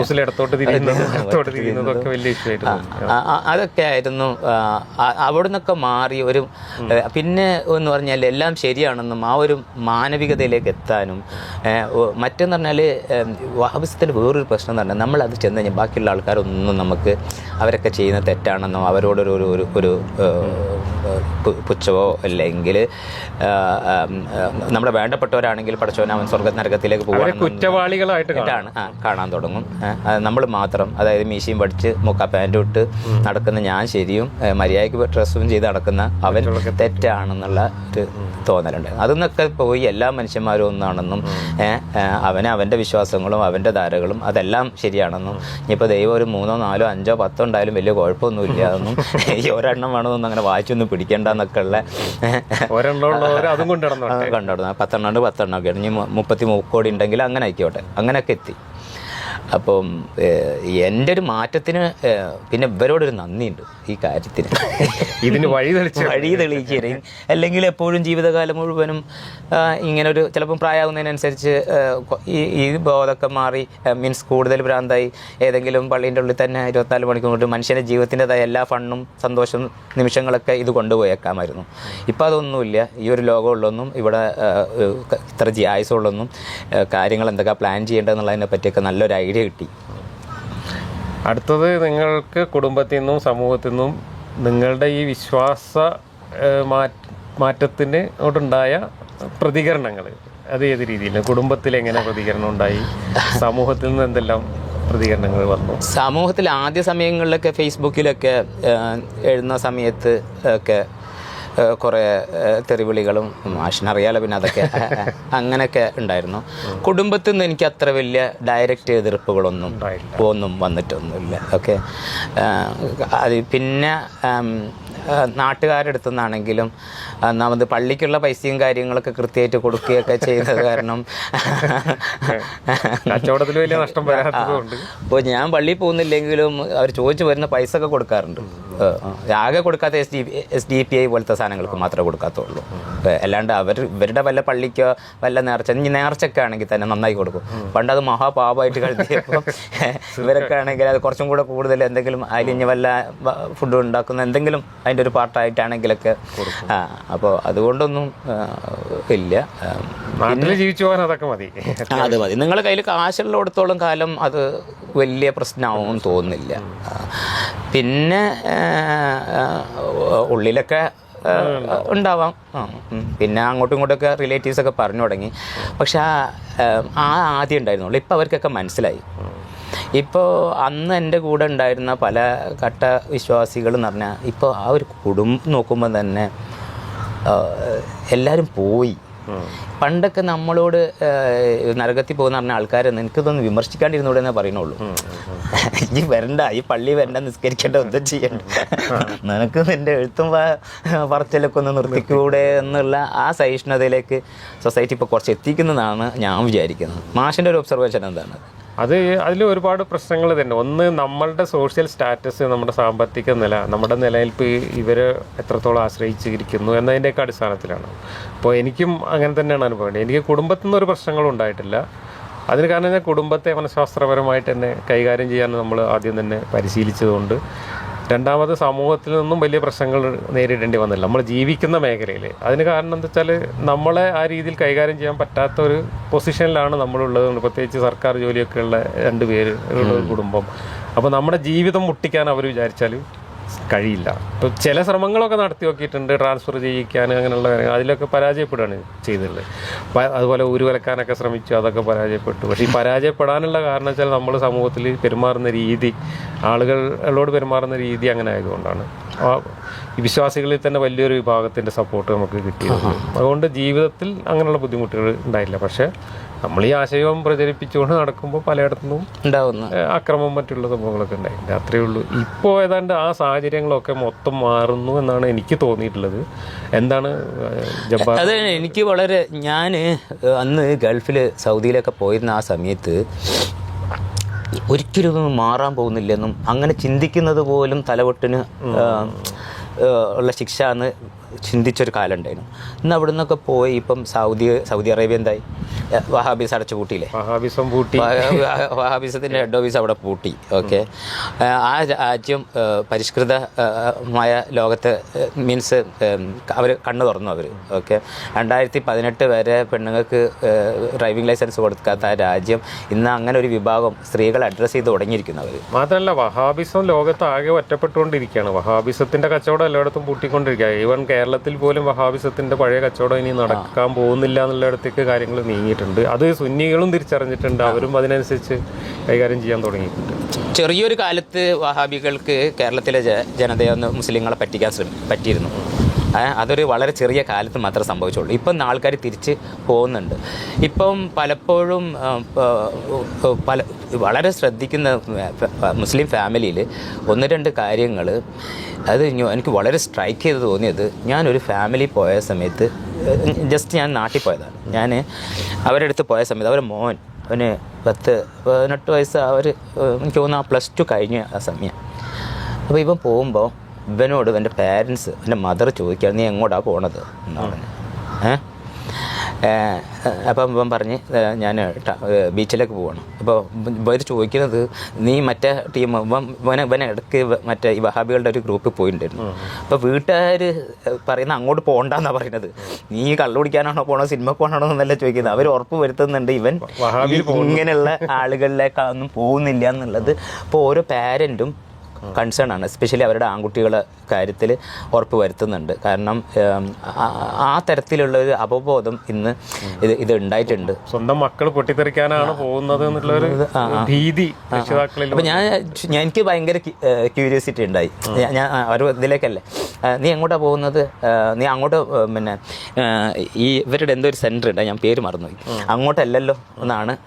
അതൊക്കെ ആയിരുന്നു. അവിടെ നിന്നൊക്കെ മാറി ഒരു പിന്നെ എന്ന് പറഞ്ഞാൽ എല്ലാം ശരിയാണെന്നും ആ ഒരു മാനവികതയിലേക്ക് എത്താനും മറ്റെന്ന് പറഞ്ഞാൽ വാഹബിസത്തിൽ വേറൊരു പ്രശ്നം എന്ന് പറഞ്ഞാൽ നമ്മളത് ചെന്ന് കഴിഞ്ഞാൽ ബാക്കിയുള്ള ആൾക്കാരൊന്നും നമുക്ക് അവരൊക്കെ ചെയ്യുന്ന തെറ്റാണെന്നോ അവരോടൊരു ഒരു ഒരു ഒരു പുച്ഛവോ അല്ലെങ്കിൽ നമ്മുടെ വേണ്ടപ്പെട്ടവരാണെങ്കിൽ പഠിച്ചവൻ അവൻ സ്വർഗ നരകത്തിലേക്ക് പോകാൻ കുറ്റവാളികളായിട്ട് കാണും. ആയിട്ടാണ് ആ, കാണാൻ തുടങ്ങും. നമ്മൾ മാത്രം അതായത് മീശയും പഠിച്ച് മുക്ക പാന്റ് ഇട്ട് നടക്കുന്ന ഞാൻ ശരിയും മര്യാദയ്ക്ക് ഡ്രസ്സും ചെയ്ത് നടക്കുന്ന അവൻ തെറ്റാണെന്നുള്ള ഒരു തോന്നലുണ്ട്. അതൊന്നൊക്കെ പോയി എല്ലാ മനുഷ്യന്മാരും ഒന്നാണെന്നും അവന് അവന്റെ വിശ്വാസങ്ങളും അവന്റെ ധാരകളും അതെല്ലാം ശരിയാണെന്നും ഇനിയിപ്പോൾ ദൈവം ഒരു മൂന്നോ നാലോ അഞ്ചോ പത്തോ ഉണ്ടായാലും വലിയ കുഴപ്പമൊന്നുമില്ല അതൊന്നും ഈ ഒരെണ്ണം വേണമെന്നൊന്നും അങ്ങനെ വായിച്ചൊന്നും പിടിക്കേണ്ടെന്നൊക്കെ ഉള്ള ഒരെണ്ണമുള്ളവർ അതും കൊണ്ട് നടന്നോട്ടെ കണ്ടോടുന്ന പത്തെണ്ണം പത്തെണ്ണം ഒക്കെ ഇനി മുപ്പത്തി മുക്കോടി ഉണ്ടെങ്കിൽ അങ്ങനെ ആയിക്കോട്ടെ. അങ്ങനെയൊക്കെ എത്തി. അപ്പം എന്റെ ഒരു മാറ്റത്തിന് പിന്നെ ഇവരോടൊരു നന്ദിയുണ്ട് ഈ കാര്യത്തിന്. ഇതിന് വഴി തെളിച്ച് വഴി തെളിയിക്കുകയും അല്ലെങ്കിൽ എപ്പോഴും ജീവിതകാലം മുഴുവനും ഇങ്ങനൊരു ഇങ്ങനെ ഒരു ചിലപ്പം പ്രായമാകുന്നതിനനുസരിച്ച് ഈ ഈ ബോധമൊക്കെ മാറി മീൻസ് കൂടുതൽ ഭ്രാന്തായി. ഏതെങ്കിലും പള്ളീന്റെ ഉള്ളിൽ തന്നെ ഇരുപത്തിനാല് മണിക്കൂർ കൊണ്ട് മനുഷ്യന്റെ ജീവിതത്തിന്റെതായ എല്ലാ ഫണ്ണും സന്തോഷം നിമിഷങ്ങളൊക്കെ ഇത് കൊണ്ടുപോയേക്കാമായിരുന്നു. ഇപ്പം അതൊന്നുമില്ല. ഈ ഒരു ലോകമുള്ളൊന്നും ഇവിടെ ഇത്ര ജി ആയുസുള്ളൊന്നും കാര്യങ്ങൾ എന്തൊക്കെ പ്ലാൻ ചെയ്യേണ്ടതെന്നുള്ളതിനെ പറ്റിയൊക്കെ നല്ലൊരു ഐഡിയ കിട്ടി. അടുത്തത് നിങ്ങൾക്ക് കുടുംബത്തിൽ നിന്നും സമൂഹത്തിൽ നിന്നും നിങ്ങളുടെ ഈ വിശ്വാസ മാറ്റത്തിന് ഉണ്ടായ പ്രതികരണങ്ങൾ. അത് ഏത് രീതിയിൽ? കുടുംബത്തിൽ എങ്ങനെ പ്രതികരണം ഉണ്ടായി? സമൂഹത്തിൽ നിന്ന് എന്തെല്ലാം പ്രതികരണങ്ങൾ വന്നു? സമൂഹത്തിൽ ആദ്യ സമയങ്ങളിലൊക്കെ ഫേസ്ബുക്കിലൊക്കെ എഴുതുന്ന സമയത്ത് ഒക്കെ കുറേ തെറിവിളികളും മാഷിനറിയാലോ പിന്നെ അതൊക്കെ. അങ്ങനെയൊക്കെ ഉണ്ടായിരുന്നു. കുടുംബത്തിൽ നിന്ന് എനിക്ക് അത്ര വലിയ ഡയറക്റ്റ് എതിർപ്പുകളൊന്നും ഒന്നും വന്നിട്ടൊന്നുമില്ല. ഓക്കെ അത് പിന്നെ നാട്ടുകാരടുത്തു നിന്നാണെങ്കിലും ഒന്നാമത് പള്ളിക്കുള്ള പൈസയും കാര്യങ്ങളൊക്കെ കൃത്യമായിട്ട് കൊടുക്കുകയൊക്കെ ചെയ്തത് കാരണം കച്ചവടത്തിൽ വലിയ നഷ്ടം വരാത്തതുകൊണ്ട്. അപ്പോൾ ഞാൻ പള്ളിയിൽ പോകുന്നില്ലെങ്കിലും അവർ ചോദിച്ചു വരുന്ന പൈസ ഒക്കെ കൊടുക്കാറുണ്ട്. ആകെ കൊടുക്കാത്ത S D S D P I പോലത്തെ സാധനങ്ങൾക്ക് മാത്രമേ കൊടുക്കാത്തുള്ളൂ. അല്ലാണ്ട് അവർ ഇവരുടെ വല്ല പള്ളിക്കോ വല്ല നേർച്ച ഇനി നേർച്ചൊക്കെ ആണെങ്കിൽ തന്നെ നന്നായി കൊടുക്കും. പണ്ട് അത് മഹാപാപമായിട്ട് കഴുതിയപ്പോൾ ഇവരൊക്കെ ആണെങ്കിൽ അത് കുറച്ചും കൂടെ കൂടുതൽ എന്തെങ്കിലും അലിഞ്ഞ് വല്ല ഫുഡ് ഉണ്ടാക്കുന്ന എന്തെങ്കിലും അതിന്റെ ഒരു പാർട്ടായിട്ടാണെങ്കിലൊക്കെ ആ അപ്പോൾ അതുകൊണ്ടൊന്നും ഇല്ല. ജീവിച്ചു പോകാൻ അതൊക്കെ മതി. അത് മതി. നിങ്ങളുടെ കയ്യിൽ കാശുള്ളിടത്തോളം കാലം അത് വലിയ പ്രശ്നമാവും തോന്നുന്നില്ല. പിന്നെ ഉള്ളിലൊക്കെ ഉണ്ടാവാം. പിന്നെ അങ്ങോട്ടും ഇങ്ങോട്ടൊക്കെ റിലേറ്റീവ്സ് ഒക്കെ പറഞ്ഞു തുടങ്ങി. പക്ഷെ ആ ആദ്യം ഉണ്ടായിരുന്നുള്ളൂ. ഇപ്പം അവർക്കൊക്കെ മനസ്സിലായി. ഇപ്പോൾ അന്ന് എന്റെ കൂടെ ഉണ്ടായിരുന്ന പല ഘട്ട വിശ്വാസികൾ എന്ന് പറഞ്ഞാൽ ഇപ്പോൾ ആ ഒരു കുടുംബം നോക്കുമ്പോൾ തന്നെ എല്ലാവരും പോയി. പണ്ടൊക്കെ നമ്മളോട് നരകത്തിൽ പോകുന്ന പറഞ്ഞ ആൾക്കാരെ നിനക്കിതൊന്ന് വിമർശിക്കാണ്ടിരുന്നൂടെ എന്നേ പറയണുള്ളൂ ഈ വരണ്ട ഈ പള്ളി വരണ്ട നിസ്കരിക്കേണ്ട ഒന്നും ചെയ്യണ്ട. നിനക്ക് നിന്റെ എഴുത്തും പറച്ചിലൊക്കെ ഒന്ന് നിർത്തിക്കൂടെ എന്നുള്ള ആ സഹിഷ്ണുതയിലേക്ക് സൊസൈറ്റി ഇപ്പോൾ കുറച്ച് എത്തിക്കുന്നതാണ് ഞാൻ വിചാരിക്കുന്നത്. മാഷിന്റെ ഒരു ഒബ്സർവേഷൻ എന്താണ്? അത് അതിൽ ഒരുപാട് പ്രശ്നങ്ങൾ തന്നെ. ഒന്ന് നമ്മളുടെ സോഷ്യൽ സ്റ്റാറ്റസ് നമ്മുടെ സാമ്പത്തിക നില നമ്മുടെ നിലനിൽപ്പ് ഇവർ എത്രത്തോളം ആശ്രയിച്ചിരിക്കുന്നു എന്നതിന്റെയൊക്കെ അടിസ്ഥാനത്തിലാണ്. അപ്പോൾ എനിക്കും അങ്ങനെ തന്നെയാണ് അനുഭവം. എനിക്ക് കുടുംബത്തിൽ നിന്ന് ഒരു പ്രശ്നങ്ങളും ഉണ്ടായിട്ടില്ല. അതിന് കാരണം ഞാൻ കുടുംബത്തെ മനഃശാസ്ത്രപരമായിട്ട് തന്നെ കൈകാര്യം ചെയ്യാൻ നമ്മൾ ആദ്യം തന്നെ പരിശീലിച്ചതുകൊണ്ട്. രണ്ടാമത് സമൂഹത്തിൽ നിന്നും വലിയ പ്രശ്നങ്ങൾ നേരിടേണ്ടി വന്നില്ല. നമ്മൾ ജീവിക്കുന്ന മേഖലയിൽ അതിന് കാരണം എന്താ വെച്ചാൽ നമ്മളെ ആ രീതിയിൽ കൈകാര്യം ചെയ്യാൻ പറ്റാത്ത ഒരു പൊസിഷനിലാണ് നമ്മളുള്ളത് പ്രത്യേകിച്ച് സർക്കാർ ജോലിയൊക്കെ ഉള്ള രണ്ട് പേര് ഉള്ള ഒരു കുടുംബം. അപ്പോൾ നമ്മുടെ ജീവിതം മുട്ടിക്കാൻ അവർ വിചാരിച്ചാൽ കഴിയില്ല. ഇപ്പോൾ ചില ശ്രമങ്ങളൊക്കെ നടത്തി നോക്കിയിട്ടുണ്ട്. ട്രാൻസ്ഫർ ചെയ്യിക്കാൻ അങ്ങനെയുള്ള കാര്യങ്ങൾ. അതിലൊക്കെ പരാജയപ്പെടുകയാണ് ചെയ്തിട്ടുള്ളത് അതുപോലെ ഊരുവലക്കാനൊക്കെ ശ്രമിച്ചു. അതൊക്കെ പരാജയപ്പെട്ടു. പക്ഷേ ഈ പരാജയപ്പെടാനുള്ള കാരണം വെച്ചാൽ നമ്മൾ സമൂഹത്തിൽ പെരുമാറുന്ന രീതി ആളുകളോട് പെരുമാറുന്ന രീതി അങ്ങനെ ആയതുകൊണ്ടാണ്. ഈ വിശ്വാസികളിൽ തന്നെ വലിയൊരു വിഭാഗത്തിന്റെ സപ്പോർട്ട് നമുക്ക് കിട്ടിയിട്ടുണ്ട് അതുകൊണ്ട് ജീവിതത്തിൽ അങ്ങനെയുള്ള ബുദ്ധിമുട്ടുകൾ ഉണ്ടായില്ല. പക്ഷേ നമ്മൾ ഈ ആശയവും പ്രചരിപ്പിച്ചുകൊണ്ട് നടക്കുമ്പോൾ പലയിടത്തുനിന്നും ഉണ്ടാവുന്ന. അക്രമം മറ്റുള്ള സംഭവങ്ങളൊക്കെ ഉണ്ടായിട്ടുണ്ട് അത്രയേ ഉള്ളൂ. ഇപ്പോൾ ഏതാണ്ട് ആ സാഹചര്യങ്ങളൊക്കെ മൊത്തം മാറുന്നു എന്നാണ് എനിക്ക് തോന്നിയിട്ടുള്ളത്. എന്താണ് ജബ്ബാർ? അത് എനിക്ക് വളരെ ഞാൻ അന്ന് ഗൾഫിൽ സൗദിയിലൊക്കെ പോയിരുന്ന ആ സമയത്ത് ഒരിക്കലും ഒന്നും മാറാൻ പോകുന്നില്ലെന്നും അങ്ങനെ ചിന്തിക്കുന്നത് പോലും തലവെട്ടിന് ഉള്ള ശിക്ഷ എന്ന് ചിന്തിച്ചൊരു കാലം ഉണ്ടായിരുന്നു ഇന്ന് അവിടെ നിന്നൊക്കെ പോയി ഇപ്പം സൗദി സൗദി അറേബ്യ എന്തായി? വഹാബീസ് അടച്ചു പൂട്ടിയില്ലേ? വഹാബിസം പൂട്ടി. വഹാബിസത്തിന്റെ ഹെഡ് ഓഫീസ് അവിടെ പൂട്ടി. ഓക്കെ ആ രാജ്യം പരിഷ്കൃതമായ ലോകത്ത് മീൻസ് അവർ കണ്ണു തുറന്നു അവർ ഓക്കെ രണ്ടായിരത്തി പതിനെട്ട് വരെ പെണ്ണുങ്ങൾക്ക് ഡ്രൈവിംഗ് ലൈസൻസ് കൊടുക്കാത്ത ആ രാജ്യം ഇന്ന് അങ്ങനെ ഒരു വിഭാഗം സ്ത്രീകളെ അഡ്രസ്സ് ചെയ്ത് തുടങ്ങിയിരിക്കുന്നു അവർ മാത്രമല്ല വഹാബിസം ലോകത്ത് ആകെ ഒറ്റപ്പെട്ടുകൊണ്ടിരിക്കുകയാണ്. വഹാബിസത്തിന്റെ കച്ചവടം എല്ലായിടത്തും പൂട്ടിക്കൊണ്ടിരിക്കുക ഈവൻ കേരളത്തിൽ പോലും വഹാബിസത്തിന്റെ പഴയ കച്ചവടം ഇനി നടക്കാൻ പോകുന്നില്ല എന്നുള്ളിടത്തേക്ക് കാര്യങ്ങൾ നീങ്ങിയിട്ടുണ്ട്. അത് സുന്നികളും തിരിച്ചറിഞ്ഞിട്ടുണ്ട്. അവരും അതിനനുസരിച്ച് കൈകാര്യം ചെയ്യാൻ തുടങ്ങിയിട്ടുണ്ട്. ചെറിയൊരു കാലത്ത് വഹാബികൾക്ക് കേരളത്തിലെ ജനതയൊന്ന് മുസ്ലിങ്ങളെ പറ്റിക്കാൻ ശ്രമി പറ്റിയിരുന്നു. അതൊരു വളരെ ചെറിയ കാലത്ത് മാത്രമേ സംഭവിച്ചുള്ളൂ. ഇപ്പം ആൾക്കാർ തിരിച്ച് പോകുന്നുണ്ട്. ഇപ്പം പലപ്പോഴും പല വളരെ ശ്രദ്ധിക്കുന്ന മുസ്ലിം ഫാമിലിയിൽ ഒന്ന് രണ്ട് കാര്യങ്ങൾ അത് എനിക്ക് വളരെ സ്ട്രൈക്ക് ചെയ്ത് തോന്നിയത് ഞാനൊരു ഫാമിലി പോയ സമയത്ത് ജസ്റ്റ് ഞാൻ നാട്ടിൽ പോയതാണ്. ഞാൻ അവരുടെ അടുത്ത് പോയ സമയത്ത് അവരുടെ മോൻ അവന് പത്ത് പതിനെട്ട് വയസ്സ് അവർ എനിക്ക് തോന്നുന്നു ആ പ്ലസ് ടു കഴിഞ്ഞ ആ സമയം. അപ്പോൾ ഇവൻ പോകുമ്പോൾ ഇവനോട് എന്റെ പാരൻസ് എന്റെ മദർ ചോദിക്കുകയാണ് നീ എങ്ങോട്ടാണ് പോണത്? എന്നാണ് ഏഹ് അപ്പം ഇവൻ പറഞ്ഞ് ഞാൻ ബീച്ചിലേക്ക് പോവാണ്. അപ്പോൾ ഇവർ ചോദിക്കുന്നത് നീ മറ്റേ ടീം ഇവനെ ഇവനെ ഇടയ്ക്ക് മറ്റേ ഈ വഹാബികളുടെ ഒരു ഗ്രൂപ്പിൽ പോയിട്ടുണ്ടായിരുന്നു അപ്പോൾ വീട്ടുകാർ പറയുന്ന അങ്ങോട്ട് പോകണ്ടെന്നാണ് പറയുന്നത്. നീ കള്ളു കുടിക്കാനാണോ പോണോ സിനിമ പോകണോ എന്നല്ല ചോദിക്കുന്നത്? അവർ ഉറപ്പ് വരുത്തുന്നുണ്ട് ഇവൻ ഇങ്ങനെയുള്ള ആളുകളിലേക്കൊന്നും പോകുന്നില്ല എന്നുള്ളത്. ഇപ്പോൾ ഓരോ പാരന്റും കൺസേൺ ആണ്. എസ്പെഷ്യലി അവരുടെ ആൺകുട്ടികളെ കാര്യത്തിൽ ഉറപ്പ് വരുത്തുന്നുണ്ട്. കാരണം ആ- തരത്തിലുള്ള ഒരു അവബോധം ഇന്ന് ഇത് ഇത് ഉണ്ടായിട്ടുണ്ട്. സ്വന്തം മക്കൾ പൊട്ടിത്തെറിക്കാനാണ് പോകുന്നത് എന്നുള്ളൊരു ഭീതി അപ്പോൾ ഞാൻ ഞാൻ- എനിക്ക് ഭയങ്കര ക്യൂരിയോസിറ്റി ഉണ്ടായി. ഞാൻ- ഞാൻ അവർ ഇതിലേക്കല്ലേ. നീ എങ്ങോട്ടാ പോകുന്നത്? നീ അങ്ങോട്ട് പിന്നെ ഈ ഇവരുടെ എന്തോ ഒരു സെന്റർ ഉണ്ട്. ഞാൻ പേര് മറന്നുപോയി. അങ്ങോട്ടല്ലല്ലോ എന്നാണ്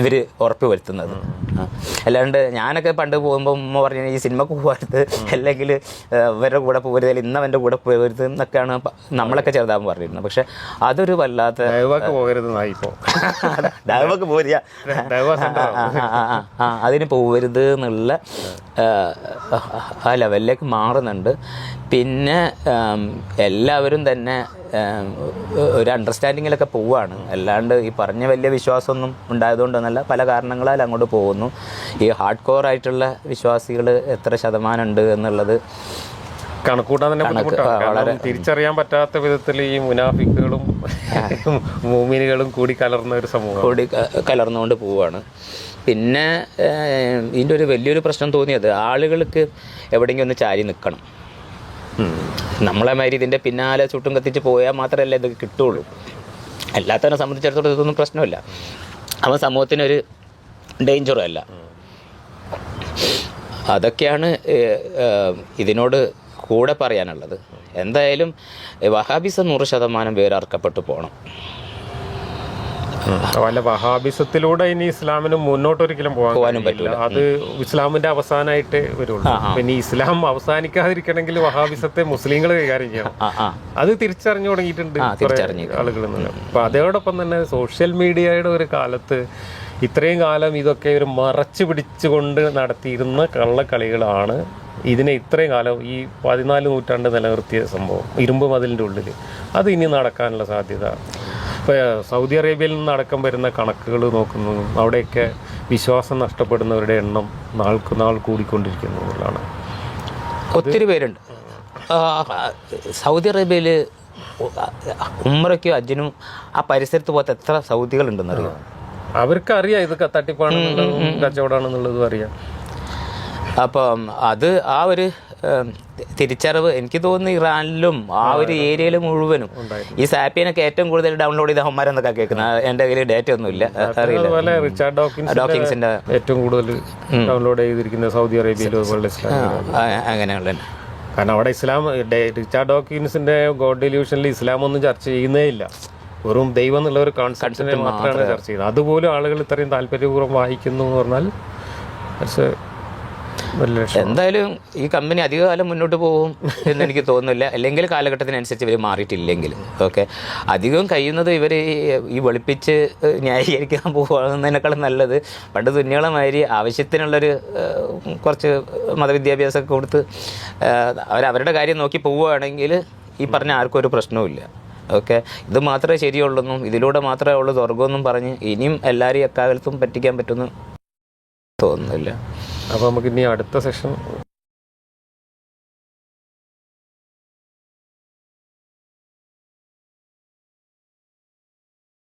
ഇവർ ഉറപ്പ് വരുത്തുന്നത്. അല്ലാണ്ട് ഞാനൊക്കെ പണ്ട് പോകുമ്പോൾ ഉമ്മ പറഞ്ഞു ഈ സിനിമക്ക് പോകരുത് അല്ലെങ്കിൽ ഇവരുടെ കൂടെ പോകരുത് അല്ലെങ്കിൽ ഇന്ന് അവന്റെ കൂടെ പോകരുത് എന്നൊക്കെയാണ് നമ്മളൊക്കെ ചെറുതാകുമ്പോൾ പറഞ്ഞിരുന്നത്. പക്ഷെ അതൊരു വല്ലാത്ത പോകരുത് ഡൈവക്ക് പോരുക അതിന് പോവരുത് എന്നുള്ള ആ ലെവലിലേക്ക് മാറുന്നുണ്ട്. പിന്നെ എല്ലാവരും തന്നെ ഒരു അണ്ടർസ്റ്റാൻഡിങ്ങിലൊക്കെ പോവുകയാണ് അല്ലാണ്ട് ഈ പറഞ്ഞ വലിയ വിശ്വാസമൊന്നും ഉണ്ടായതുകൊണ്ടൊന്നല്ല പല കാരണങ്ങളാൽ അങ്ങോട്ട് പോകുന്നു. ഈ ഹാർഡ് കോർ ആയിട്ടുള്ള വിശ്വാസികൾ എത്ര ശതമാനം ഉണ്ട് എന്നുള്ളത് കണക്കൂട്ടാൻ തന്നെ ബുദ്ധിമുട്ടാണ്. തിരിച്ചറിയാൻ പറ്റാത്ത വിധത്തിൽ ഈ മുനാഫിക്കുകളും മൂമിനുകളും കൂടി കലർന്ന ഒരു സമൂഹം കൂടി കലർന്നുകൊണ്ട് പോവുകയാണ് പിന്നെ ഇതിന്റെ ഒരു വലിയൊരു പ്രശ്നം തോന്നിയത് ആളുകൾക്ക് എവിടെയെങ്കിലും ഒന്ന് ചാരി നിൽക്കണം. നമ്മളെ മാതിരി ഇതിന്റെ പിന്നാലെ ചുട്ടും കത്തിച്ച് പോയാൽ മാത്രമല്ല ഇത് കിട്ടുള്ളൂ. അല്ലാത്തവനെ സംബന്ധിച്ചിടത്തോളം ഇതൊന്നും പ്രശ്നമില്ല. അവൻ സമൂഹത്തിനൊരു ഡേഞ്ചറും അല്ല. അതൊക്കെയാണ് ഇതിനോട് കൂടെ പറയാനുള്ളത്. എന്തായാലും വഹാബിസ നൂറ് ശതമാനം വേരർക്കപ്പെട്ടു പോകണം വല്ല വഹാബിസത്തിലൂടെ ഇനി ഇസ്ലാമിന് മുന്നോട്ടൊരിക്കലും പോകാൻ പോകാനും പറ്റില്ല അത് ഇസ്ലാമിന്റെ അവസാനമായിട്ട് വരുള്ളൂ. പിന്നെ ഇസ്ലാം അവസാനിക്കാതിരിക്കണമെങ്കിൽ വഹാബിസത്തെ മുസ്ലിങ്ങൾ കൈകാര്യം ചെയ്യണം. അത് തിരിച്ചറിഞ്ഞു തുടങ്ങിയിട്ടുണ്ട് ആളുകൾ അപ്പൊ അതോടൊപ്പം തന്നെ സോഷ്യൽ മീഡിയയുടെ ഒരു കാലത്ത് ഇത്രയും കാലം ഇതൊക്കെ ഒരു മറച്ചു പിടിച്ചുകൊണ്ട് നടത്തിയിരുന്ന കള്ളക്കളികളാണ് ഇതിനെ ഇത്രയും കാലം ഈ പതിനാല് നൂറ്റാണ്ട് നിലനിർത്തിയ സംഭവം. ഇരുമ്പ് മതിലിന്റെ ഉള്ളിൽ അത് ഇനി നടക്കാനുള്ള സാധ്യത ഇപ്പോൾ സൗദി അറേബ്യയിൽ നിന്ന് അടക്കം വരുന്ന കണക്കുകൾ നോക്കുന്നു. അവിടെയൊക്കെ വിശ്വാസം നഷ്ടപ്പെടുന്നവരുടെ എണ്ണം നാൾക്ക് നാൾ കൂടിക്കൊണ്ടിരിക്കുന്നു എന്നുള്ളതാണ്. ഒത്തിരി പേരുണ്ട്. സൗദി അറേബ്യയിൽ ഉമ്മറയ്ക്കും അജ്ജനും ആ പരിസരത്ത് പോകാത്ത എത്ര സൗദികൾ സൗദികളുണ്ടെന്നറിയാം? അവർക്ക് അറിയാം ഇത് തട്ടിപ്പാണെന്നുള്ളതും കച്ചവടമാണെന്നുള്ളതും അറിയാം. അപ്പം അത് ആ ഒരു തിരിച്ചറിവ് എനിക്ക് തോന്നുന്നു ഇറാനിലും ആ ഒരു ഏരിയയിൽ മുഴുവനും. ഈ സാപ്പിയനൊക്കെ ഏറ്റവും കൂടുതൽ ഡൗൺലോഡ് ചെയ്ത അവന്മാരെന്നൊക്കെ കേൾക്കുന്നത് എന്റെ കയ്യിൽ ഡേറ്റ ഒന്നുമില്ല അറിയില്ല റിച്ചാർഡ് ഡോക്കിൻസിന്റെ ഏറ്റവും കൂടുതൽ ഡൗൺലോഡ് ചെയ്തിരിക്കുന്ന സൗദി അറേബ്യയിലും അങ്ങനെയുള്ള കാരണം അവിടെ ഇസ്ലാം റിച്ചാർഡ് ഡോക്കിൻസിന്റെ ഗോഡ് ഡെലിവിഷനിൽ ഇസ്ലാം ഒന്നും ചർച്ച ചെയ്യുന്നേ ഇല്ല. വെറും ദൈവം എന്നുള്ള ഒരു കോൺസെപ്റ്റിനെ മാത്രമാണ് ചർച്ച ചെയ്യുന്നത്. അതുപോലും ആളുകൾ ഇത്രയും താല്പര്യപൂർവം വായിക്കുന്നു എന്ന് പറഞ്ഞാൽ പക്ഷേ എന്തായാലും ഈ കമ്പനി അധികകാലം മുന്നോട്ട് പോകും എന്ന് എനിക്ക് തോന്നുന്നില്ല. അല്ലെങ്കിൽ കാലഘട്ടത്തിനനുസരിച്ച് ഇവർ മാറിയിട്ടില്ലെങ്കിൽ. ഓക്കെ. അധികം കഴിയുന്നത് ഇവർ ഈ വെളുപ്പിച്ച് ന്യായീകരിക്കാൻ പോകുന്നതിനേക്കാളും നല്ലത് പണ്ട് തുന്നികളമാതിരി ആവശ്യത്തിനുള്ളൊരു കുറച്ച് മതവിദ്യാഭ്യാസമൊക്കെ കൊടുത്ത് അവരവരുടെ കാര്യം നോക്കി പോവുകയാണെങ്കിൽ ഈ പറഞ്ഞ ആർക്കും ഒരു പ്രശ്നവുമില്ല ഓക്കെ. ഇത് മാത്രമേ ശരിയുള്ളൂ ഇതിലൂടെ മാത്രമേ ഉള്ളൂ സ്വർഗമെന്നും പറഞ്ഞ് ഇനിയും എല്ലാവരെയും എക്കാലത്തും പറ്റിക്കാൻ പറ്റുമെന്ന് തോന്നുന്നില്ല. അപ്പോൾ നമുക്ക് ഇനി അടുത്ത സെഷൻ